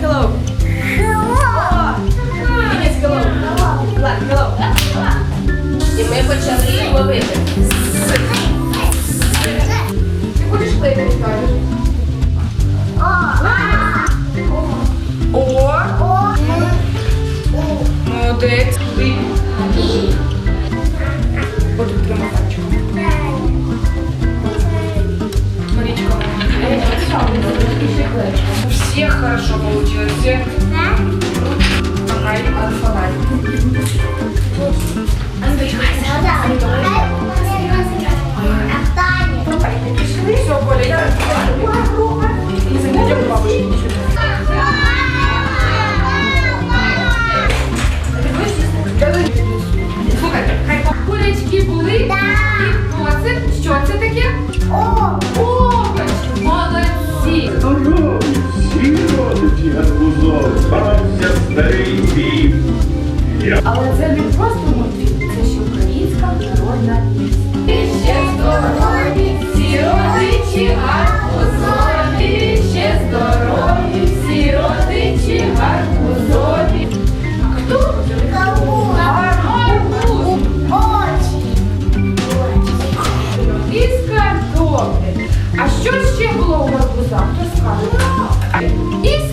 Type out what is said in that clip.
hello. Hello. It is hello. Black, hello. І ми почали ловити. Ти хочеш плити, кажеш? О. О. Молодець. Буду тримати пальчик. Марічко. Марічко всех хорошо получилось. Пока Але це не просто мультфільм, це ще українська народна пісня. Ще здорові, всі родичі гарбузові, ще здорові, всі родичі гарбузові. Хто? Гарбуз. Із картоплі. А що ще було у гарбуза? Хто скаже? Із